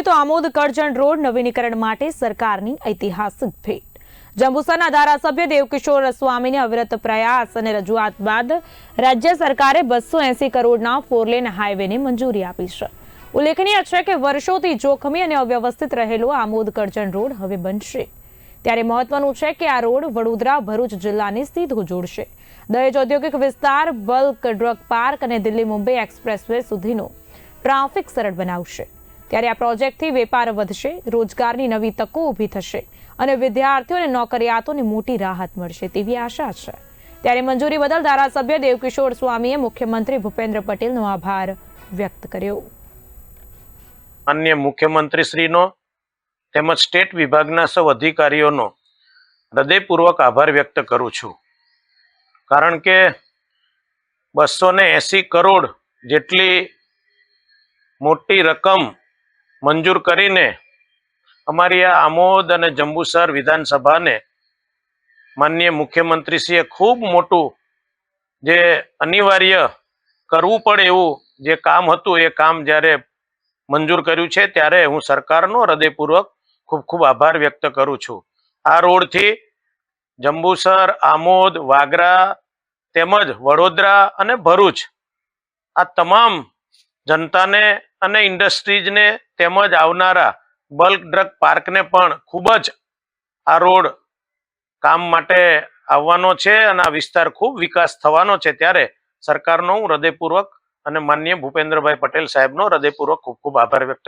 જોઈએ તો આમોદ કરજણ રોડ નવીનીકરણ માટે સરકારની ઐતિહાસિક ભેટ. જંબુસરના ધારાસભ્ય દેવકિશોર સ્વામીને અવિરત પ્રયાસ અને રજૂઆત બાદ રાજ્ય સરકારે બસો એસી કરોડના ફોરલેન હાઈવેને મંજૂરી આપી છે. ઉલ્લેખનીય છે કે વર્ષોથી જોખમી અને અવ્યવસ્થિત રહેલો આમોદ કરજણ રોડ હવે બનશે. ત્યારે મહત્વનું છે કે આ રોડ વડોદરા, ભરૂચ જિલ્લાને સીધો જોડશે. દહેજ ઔદ્યોગિક વિસ્તાર, બલ્ક ડ્રગ પાર્ક અને દિલ્હી મુંબઈ એક્સપ્રેસવે સુધીનો ટ્રાફિક સરળ બનાવશે. ત્યારે આ પ્રોજેક્ટથી વેપાર વધશે, રોજગારની નવી તકો ઊભી થશે અને વિદ્યાર્થીઓ અને નોકરિયાતોને મોટી રાહત મળશે તેવી આશા છે. ત્યારે મંજૂરી બદલ ધારાસભ્ય દેવકિશોર સ્વામીએ મુખ્યમંત્રી ભૂપેન્દ્ર પટેલનો આભાર વ્યક્ત કર્યો. અન્ય મુખ્યમંત્રીશ્રીનો તેમજ સ્ટેટ વિભાગના સૌ અધિકારીઓનો હૃદયપૂર્વક આભાર વ્યક્ત કરું છું. કારણ કે બસો ને એંસી કરોડ જેટલી મોટી રકમ મંજૂર કરીને અમારી આ આમોદ અને જંબુસર વિધાનસભાને માનનીય મુખ્યમંત્રીશ્રીએ ખૂબ મોટું જે અનિવાર્ય કરવું પડે એવું જે કામ હતું, એ કામ જ્યારે મંજૂર કર્યું છે, ત્યારે હું સરકારનો હૃદયપૂર્વક ખૂબ ખૂબ આભાર વ્યક્ત કરું છું. આ રોડથી જંબુસર, આમોદ, વાગરા તેમજ વડોદરા અને ભરૂચ આ તમામ જનતાને અને ઇન્ડસ્ટ્રીઝને તેમજ આવનારા બલ્ક ડ્રગ પાર્કને પણ ખૂબ જ આ રોડ કામ માટે આવવાનો છે અને આ વિસ્તાર ખૂબ વિકાસ થવાનો છે. ત્યારે સરકારનો હૃદયપૂર્વક અને માન્ય ભૂપેન્દ્રભાઈ પટેલ સાહેબનો હૃદયપૂર્વક ખૂબ ખૂબ આભાર વ્યક્ત